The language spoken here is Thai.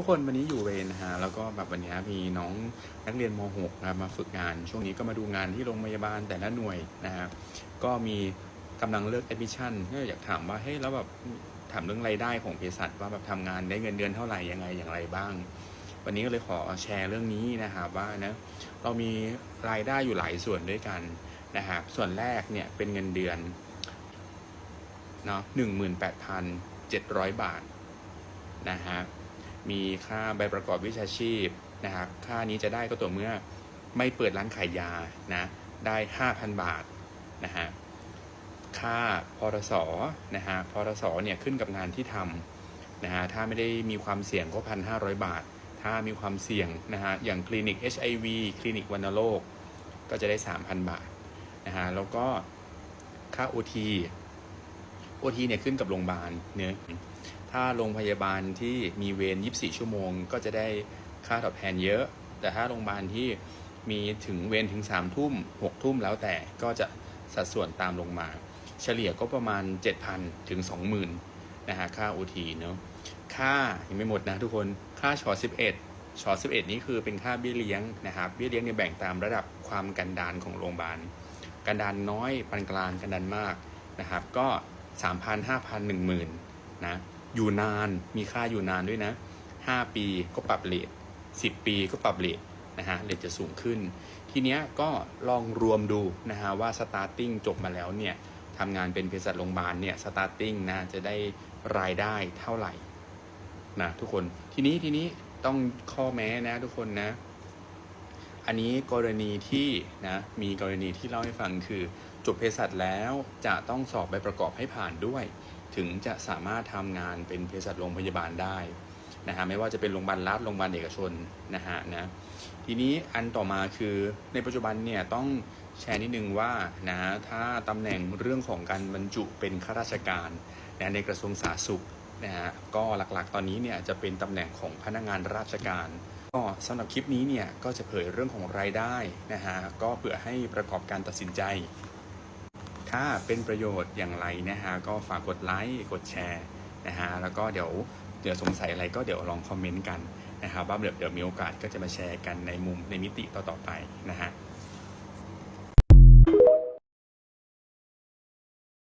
ทุกคนวันนี้อยู่เวรนะฮะแล้วก็แบบวันนี้มีน้องนักเรียนม .6 นะครับมาฝึกงาน ช่วงนี้ก็มาดูงานที่โรงพยาบาลแต่ละหน่วยนะฮะก็มีกำลังเลือกแอดมิชชั่นก็อยากถามว่าเฮ้ยแล้วแบบถามเรื่องรายได้ของเภสัชว่าแบบทำงานได้เงินเดือนเท่าไหร่ยังไงอย่างไรบ้าง วันนี้ก็เลยขอแชร์เรื่องนี้นะครับว่านะเรามีรายได้อยู่หลายส่วนด้วยกันนะครับส่วนแรกเนี่ยเป็นเงินเดือนเนาะหนึ่งหมื่นแปดพันเจ็ดร้อยบาทนะฮะ มีค่าใบประกอบวิชาชีพนะครับค่านี้จะได้ก็ต่อเมื่อไม่เปิดร้านขายยานะได้ห้าพันบาทนะฮะค่าพรสนะฮะพรสเนี่ยขึ้นกับงานที่ทำนะฮะถ้าไม่ได้มีความเสี่ยงก็พันห้าร้อยบาท ถ้ามีความเสี่ยงนะฮะอย่างคลินิก HIV คลินิกวัณโรคก็จะได้ 3,000 บาทนะฮะแล้วก็ค่า OT OT เนี่ยขึ้นกับโรงพยาบาลเนื้อ ถ้าโรงพยาบาลที่มีเวร 24 ชั่วโมง ก็จะได้ค่าตอบแทนเยอะ แต่ถ้าโรงพยาบาลที่มีถึงเวรถึง 3 ทุ่ม 6 ทุ่มแล้วแต่ก็จะสัดส่วนตามลงมา เฉลี่ยก็ประมาณ 7,000 ถึง 20,000 นะฮะ ค่า OT เนาะ ค่ายังไม่หมดนะทุกคน ค่าชอ11ชอ11 นี่คือเป็นค่าเบี้ยเลี้ยงนะครับ เบี้ยเลี้ยงเนี่ยแบ่งตามระดับความกันดานของโรงพยาบาล กันดานน้อย ปานกลาง กันดานมากนะครับ ก็ 3,000 5,000 10,000 นะ อยู่นานมีค่าอยู่นานด้วยนะ 5 ปีก็ปรับเลท10 ปีก็ปรับเลทนะฮะเลทจะสูงขึ้น ทีเนี้ยก็ลองรวมดูนะฮะว่าสตาร์ติ้งจบมาแล้วเนี่ยทำงานเป็นเภสัชโรงพยาบาลเนี่ยสตาร์ติ้งนะจะได้รายได้เท่าไหร่นะทุกคนทีนี้ทีนี้ต้องข้อแม้นะทุกคนนะ อันนี้กรณีที่นะมีกรณีที่เล่าให้ฟังคือจบเภสัชแล้วจะต้องสอบใบประกอบให้ผ่านด้วย ถึงจะสามารถทำงานเป็นเภสัชโรงพยาบาลได้นะฮะไม่ว่าจะเป็นโรงพยาบาลรัฐโรงพยาบาลเอกชนนะฮะนะทีนี้อันต่อมาคือในปัจจุบันเนี่ยต้องแชร์นิดนึงว่านะถ้าตำแหน่งเรื่องของการบรรจุเป็นข้าราชการนะในกระทรวงสาธารณสุขนะฮะก็หลักๆ ตอนนี้เนี่ยจะเป็นตำแหน่งของพนักงานราชการก็สำหรับคลิปนี้เนี่ยก็จะเผยเรื่องของรายได้นะฮะก็เพื่อให้ประกอบการตัดสินใจ ถ้าเป็นประโยชน์อย่างไรนะฮะก็ฝากกดไลค์กดแชร์นะฮะแล้วก็เดี๋ยวเดี๋ยวสงสัยอะไรก็เดี๋ยวลองคอมเมนต์กันนะครับว่าเดี๋ยวเดี๋ยวมีโอกาสก็จะมาแชร์กันในมุมในมิติต่อๆไปนะฮะ